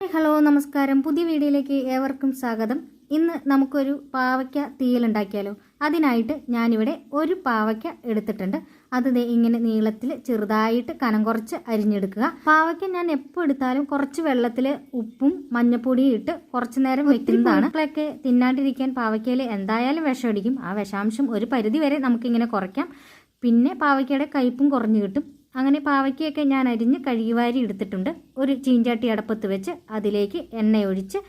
Hello നമസ്കാരം. പുതിയ വീഡിയോയിലേക്ക് ഏവർക്കും സ്വാഗതം. ഇന്ന് നമുക്കൊരു പാവയ്ക്ക തീയലുണ്ടാക്കിയാലോ അതിനായിട്ട് ഞാനിവിടെ ഒരു പാവയ്ക്ക എടുത്തിട്ടുണ്ട്. അത് ഇങ്ങനെ നീളത്തിൽ ചെറുതായിട്ട് കനം കുറച്ച് അരിഞ്ഞെടുക്കുക. പാവയ്ക്ക ഞാൻ എപ്പോൾ എടുത്താലും കുറച്ച് വെള്ളത്തിൽ ഉപ്പും മഞ്ഞപ്പൊടിയും ഇട്ട് കുറച്ച് നേരം വെക്കുന്നതാണ്. മക്കളൊക്കെ തിന്നാണ്ടിരിക്കാൻ പാവയ്ക്കയിൽ എന്തായാലും വിഷം അടിക്കും ആ വിഷാംശം ഒരു പരിധി വരെ നമുക്കിങ്ങനെ കുറയ്ക്കാം. പിന്നെ പാവയ്ക്കയുടെ കയ്പും കുറഞ്ഞു കിട്ടും. അങ്ങനെ പാവയ്ക്കൊക്കെ ഞാൻ അരിഞ്ഞ് കഴുകിവാരി എടുത്തിട്ടുണ്ട്. ഒരു ചീഞ്ചാട്ടി അടപ്പത്ത് വെച്ച് അതിലേക്ക് എണ്ണയൊഴിച്ച്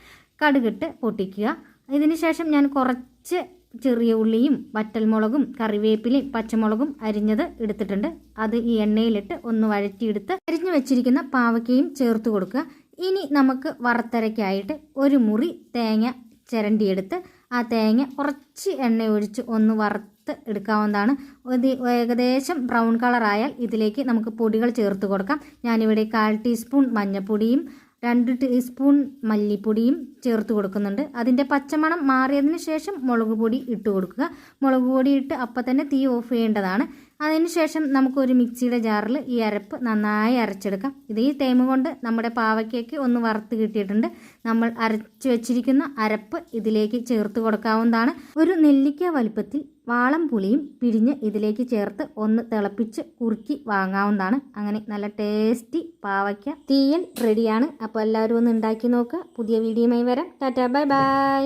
കടുകിട്ട് പൊട്ടിക്കുക. ഇതിന് ശേഷം ഞാൻ കുറച്ച് ചെറിയ ഉള്ളിയും വറ്റൽമുളകും കറിവേപ്പിലയും പച്ചമുളകും അരിഞ്ഞത് എടുത്തിട്ടുണ്ട്. അത് ഈ എണ്ണയിലിട്ട് ഒന്ന് വഴറ്റിയെടുത്ത് അരിഞ്ഞു വെച്ചിരിക്കുന്ന പാവയ്ക്കയും ചേർത്ത് കൊടുക്കുക. ഇനി നമുക്ക് വറുത്തരയ്ക്കായിട്ട് ഒരു മുറി തേങ്ങ ചിരണ്ടിയെടുത്ത് ആ തേങ്ങ കുറച്ച് എണ്ണ ഒഴിച്ച് ഒന്ന് വറുത്ത് എടുക്കാവുന്നതാണ്. ഏകദേശം ബ്രൗൺ കളറായാൽ ഇതിലേക്ക് നമുക്ക് പൊടികൾ ചേർത്ത് കൊടുക്കാം. ഞാനിവിടെ കാൽ ടീസ്പൂൺ മഞ്ഞൾപ്പൊടിയും രണ്ട് ടീസ്പൂൺ മല്ലിപ്പൊടിയും ചേർത്ത് കൊടുക്കുന്നുണ്ട്. അതിന്റെ പച്ചമണം മാറിയതിന് ശേഷം മുളക് പൊടി ഇട്ട് കൊടുക്കുക. മുളക് പൊടി ഇട്ട് അപ്പം തന്നെ തീ ഓഫ് ചെയ്യേണ്ടതാണ്. അതിന് ശേഷം നമുക്കൊരു മിക്സിയുടെ ജാറിൽ ഈ അരപ്പ് നന്നായി അരച്ചെടുക്കാം. ഇത് ഈ ടൈം കൊണ്ട് നമ്മുടെ പാവയ്ക്കയ്ക്ക് ഒന്ന് വറുത്ത് കിട്ടിയിട്ടുണ്ട്. നമ്മൾ അരച്ച് വെച്ചിരിക്കുന്ന അരപ്പ് ഇതിലേക്ക് ചേർത്ത് കൊടുക്കാവുന്നതാണ്. ഒരു നെല്ലിക്ക വലിപ്പത്തിൽ വാളം പുളിയും പിഴിഞ്ഞ് ഇതിലേക്ക് ചേർത്ത് ഒന്ന് തിളപ്പിച്ച് കുറുക്കി വാങ്ങാവുന്നതാണ്. അങ്ങനെ നല്ല ടേസ്റ്റി പാവയ്ക്ക. തീയൽ റെഡിയാണ്. അപ്പോൾ എല്ലാവരും ഒന്ന് ഉണ്ടാക്കി നോക്കുക. പുതിയ വീഡിയോയുമായി വരാം. Tata bye bye.